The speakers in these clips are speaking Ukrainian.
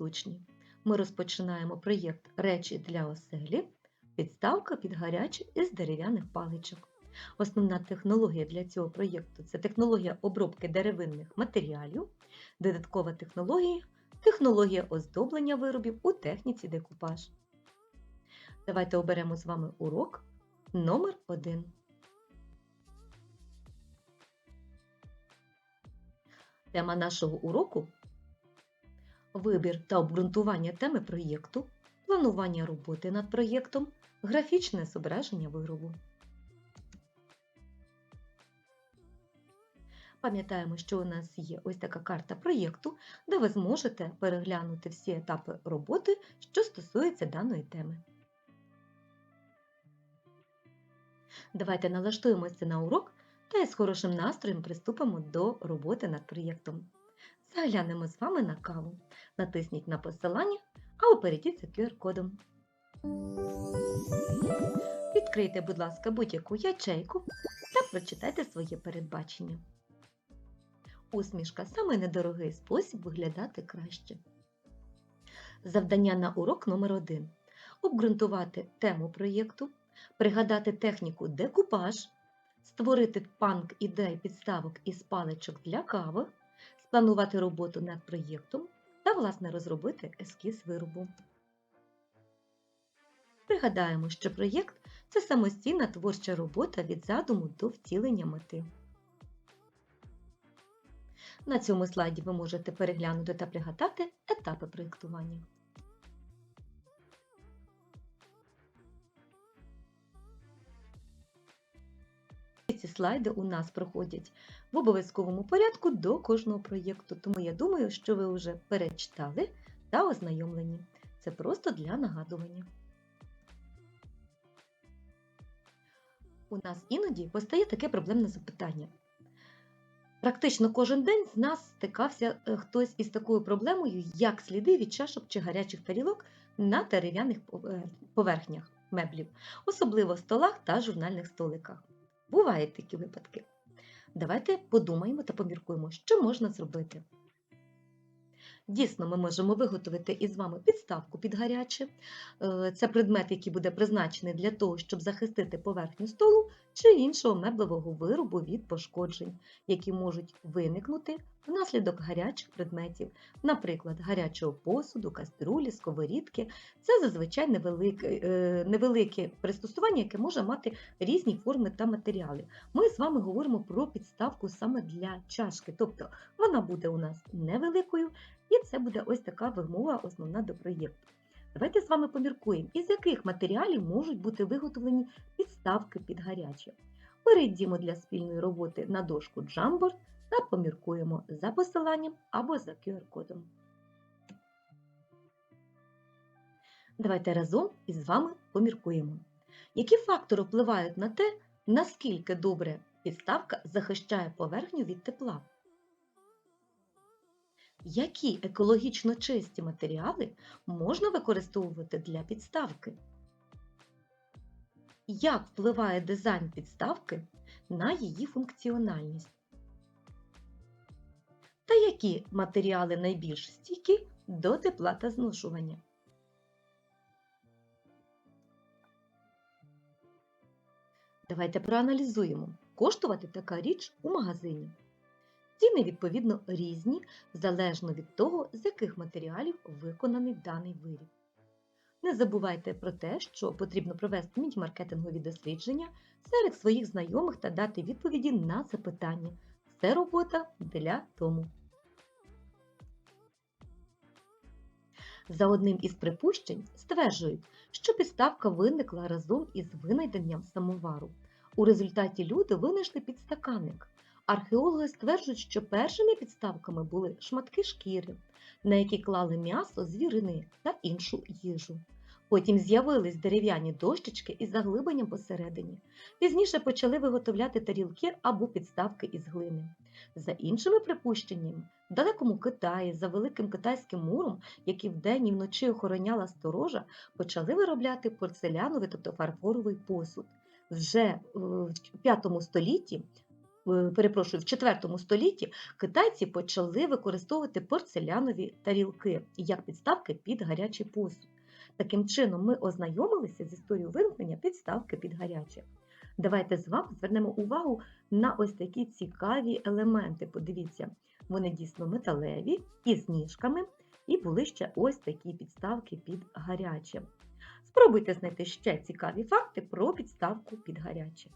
сучні. Ми розпочинаємо проєкт Речі для оселі, підставка під гарячі із дерев'яних паличок. Основна технологія для цього проєкту це технологія обробки деревинних матеріалів, додаткова технологія технологія оздоблення виробів у техніці декупаж. Давайте оберемо з вами урок номер 1. Тема нашого уроку вибір та обґрунтування теми проєкту, планування роботи над проєктом, графічне зображення виробу. Пам'ятаємо, що у нас є ось така карта проєкту, де ви зможете переглянути всі етапи роботи, що стосуються даної теми. Давайте налаштуємося на урок та із хорошим настроєм приступимо до роботи над проєктом. Заглянемо з вами на каву. Натисніть на посилання або перейдіть за QR-кодом. Відкрийте, будь ласка, будь-яку ячейку та прочитайте своє передбачення. Усмішка саме недорогий спосіб виглядати краще. Завдання на урок номер 1 Обґрунтувати тему проєкту, пригадати техніку декупаж, створити панк ідей підставок із паличок для кави, спланувати роботу над проєктом та, власне, розробити ескіз виробу. Пригадаємо, що проєкт це самостійна творча робота від задуму до втілення мети. На цьому слайді ви можете переглянути та пригадати етапи проєктування. Ці слайди у нас проходять в обов'язковому порядку до кожного проєкту, тому я думаю, що ви вже перечитали та ознайомлені. Це просто для нагадування. У нас іноді постає таке проблемне запитання. Практично кожен день з нас стикався е, хтось із такою проблемою, як сліди від чашок чи гарячих тарілок на дерев'яних поверхнях меблів, особливо столах та журнальних столиках. Бувають такі випадки. Давайте подумаємо та поміркуємо, що можна зробити. Дійсно, ми можемо виготовити із вами підставку під гаряче. Е, Це предмет, який буде призначений для того, щоб захистити поверхню столу чи іншого меблевого виробу від пошкоджень, які можуть виникнути внаслідок гарячих предметів, наприклад, гарячого посуду, каструлі, сковорідки. Це зазвичай невелике, е, невелике пристосування, яке може мати різні форми та матеріали. Ми з вами говоримо про підставку саме для чашки, тобто вона буде у нас невеликою, і це буде ось така вимова основна до проєкту. Давайте з вами поміркуємо, із яких матеріалів можуть бути виготовлені підставки під гаряче. Перейдімо для спільної роботи на дошку Jamboard та поміркуємо за посиланням або за QR-кодом. Давайте разом із вами поміркуємо, які фактори впливають на те, наскільки добре підставка захищає поверхню від тепла. Які екологічно чисті матеріали можна використовувати для підставки? Як впливає дизайн підставки на її функціональність? Та які матеріали найбільш стійкі до тепла та зношування? Давайте проаналізуємо, коштувати така річ у магазині. Ціни, відповідно, різні залежно від того, з яких матеріалів виконаний даний виріб. Не забувайте про те, що потрібно провести міні-маркетингові дослідження серед своїх знайомих та дати відповіді на запитання. Це робота для тому. За одним із припущень стверджують, що підставка виникла разом із винайденням самовару. У результаті люди винайшли підстаканник. Археологи стверджують, що першими підставками були шматки шкіри, на які клали м'ясо, звірини та іншу їжу. Потім з'явились дерев'яні дощечки із заглибленням посередині. Пізніше почали виготовляти тарілки або підставки із глини. За іншими припущеннями, в далекому Китаї, за великим китайським муром, який вдень і вночі охороняла сторожа, почали виробляти порцеляновий, тобто фарфоровий посуд. Вже е, в V столітті е, перепрошую, в 4 столітті китайці почали використовувати порцелянові тарілки як підставки під гарячий посуд. Таким чином, ми ознайомилися з історією виникнення підставки під гаряче. Давайте з вами звернемо увагу на ось такі цікаві елементи. Подивіться, вони дійсно металеві і з ніжками, і були ще ось такі підставки під гаряче. Спробуйте знайти ще цікаві факти про підставку під гаряче.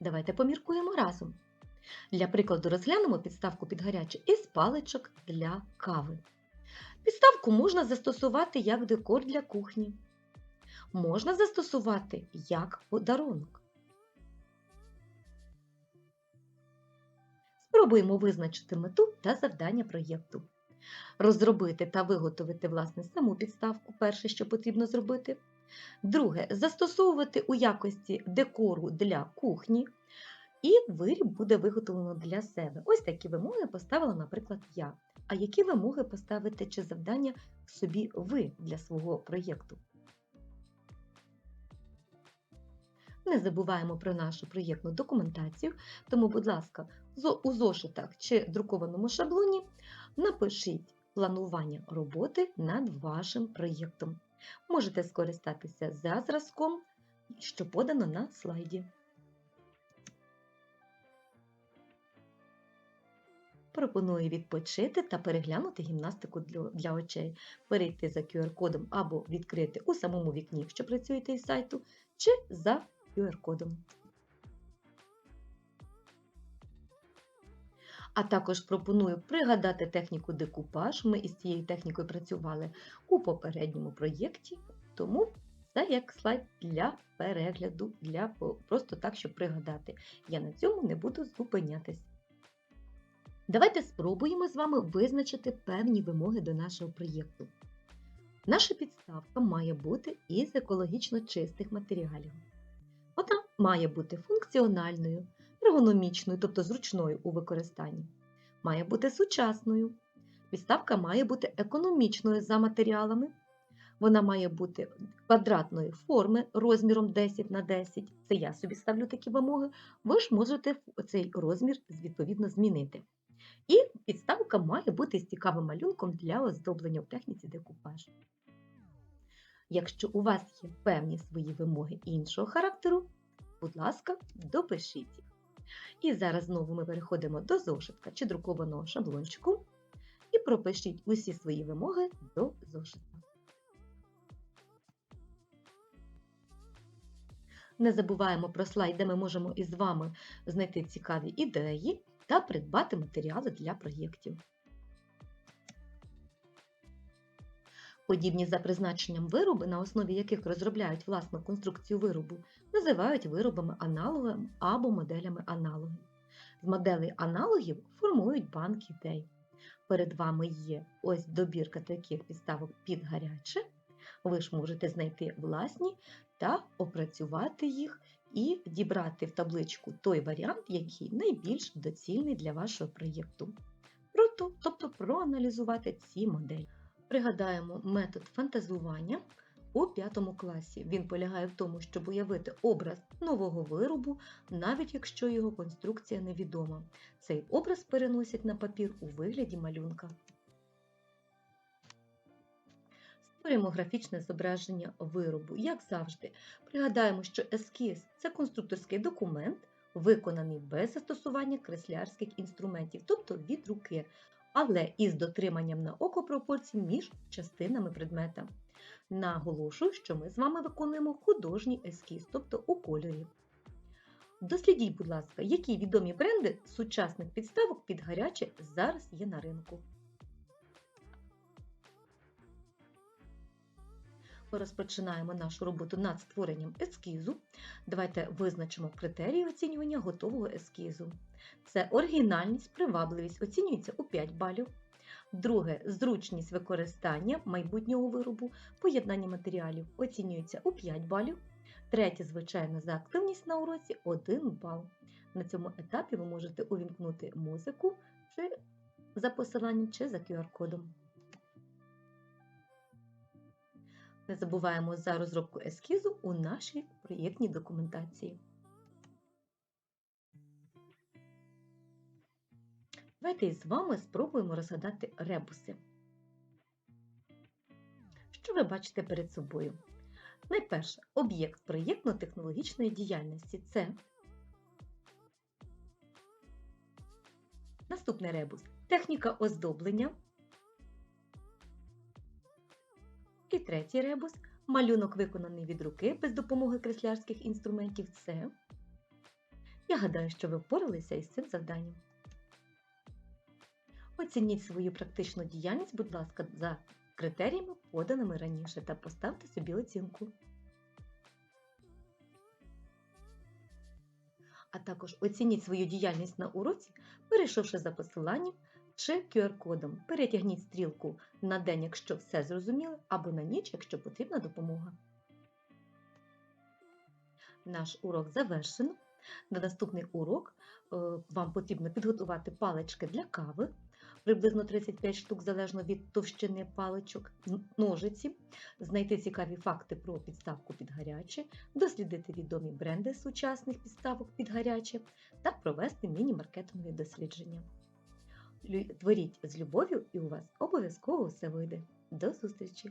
Давайте поміркуємо разом. Для прикладу розглянемо підставку під гаряче із паличок для кави. Підставку можна застосувати як декор для кухні. Можна застосувати як подарунок. Спробуємо визначити мету та завдання проєкту. Розробити та виготовити власне саму підставку перше, що потрібно зробити. Друге застосовувати у якості декору для кухні, і виріб буде виготовлено для себе. Ось такі вимоги поставила, наприклад, я. А які вимоги поставите чи завдання собі ви для свого проєкту? Не забуваємо про нашу проєктну документацію, тому, будь ласка, у зошитах чи друкованому шаблоні напишіть планування роботи над вашим проєктом. Можете скористатися за зразком, що подано на слайді. Пропоную відпочити та переглянути гімнастику для, очей, перейти за QR-кодом або відкрити у самому вікні, якщо працюєте із сайту, чи за QR-кодом. А також пропоную пригадати техніку декупаж. Ми із цією технікою працювали у попередньому проєкті, тому це як слайд для перегляду, для просто так, щоб пригадати. Я на цьому не буду зупинятись. Давайте спробуємо з вами визначити певні вимоги до нашого проєкту. Наша підставка має бути із екологічно чистих матеріалів. Має бути функціональною, ергономічною, тобто зручною у використанні, має бути сучасною. Підставка має бути економічною за матеріалами. Вона має бути квадратної форми розміром 10 на 10. Це я собі ставлю такі вимоги. Ви ж можете цей розмір відповідно змінити. І підставка має бути з цікавим малюнком для оздоблення в техніці декупаж. Якщо у вас є певні свої вимоги іншого характеру, будь ласка, допишіть їх. І зараз знову ми переходимо до зошитка чи друкованого шаблончику і пропишіть усі свої вимоги до зошитка. Не забуваємо про слайд, де ми можемо із вами знайти цікаві ідеї та придбати матеріали для проєктів. Подібні за призначенням вироби, на основі яких розробляють власну конструкцію виробу, називають виробами аналогами або моделями аналогів. З моделей аналогів формують банк ідей. Перед вами є ось добірка таких підставок під гаряче. Ви ж можете знайти власні та опрацювати їх і дібрати в табличку той варіант, який найбільш доцільний для вашого проєкту. Тобто проаналізувати ці моделі. Пригадаємо метод фантазування у 5 класі. Він полягає в тому, щоб уявити образ нового виробу, навіть якщо його конструкція невідома. Цей образ переносять на папір у вигляді малюнка. Створюємо графічне зображення виробу. Як завжди, пригадаємо, що ескіз це конструкторський документ, виконаний без застосування креслярських інструментів, тобто від руки, але із дотриманням на око пропорцій між частинами предмета. Наголошую, що ми з вами виконуємо художній ескіз, тобто у кольорі. Дослідіть, будь ласка, які відомі бренди сучасних підставок під гаряче зараз є на ринку. Розпочинаємо нашу роботу над створенням ескізу. Давайте визначимо критерії оцінювання готового ескізу. Це оригінальність, привабливість оцінюється у 5 балів. Друге зручність використання майбутнього виробу, поєднання матеріалів оцінюється у 5 балів. Третє, звичайно, за активність на уроці 1 бал. На цьому етапі ви можете увімкнути музику чи за посиланням, чи за QR-кодом. Не забуваємо за розробку ескізу у нашій проєктній документації. Давайте із вами спробуємо розгадати ребуси. Що ви бачите перед собою? Найперше, об'єкт проєктно-технологічної діяльності це наступний ребус техніка оздоблення. І третій ребус малюнок виконаний від руки без допомоги креслярських інструментів. Це я гадаю, що ви впоралися із цим завданням. Оцініть свою практичну діяльність, будь ласка, за критеріями, поданими раніше, та поставте собі оцінку. А також оцініть свою діяльність на уроці, перейшовши за посиланням чи QR-кодом. Перетягніть стрілку на день, якщо все зрозуміли, або на ніч, якщо потрібна допомога. Наш урок завершено. На наступний урок е, вам потрібно підготувати палички для кави, приблизно 35 штук залежно від товщини паличок, ножиці, знайти цікаві факти про підставку під гаряче, дослідити відомі бренди сучасних підставок під гаряче та провести міні-маркетингові дослідження. Творіть з любов'ю і у вас обов'язково все вийде. До зустрічі!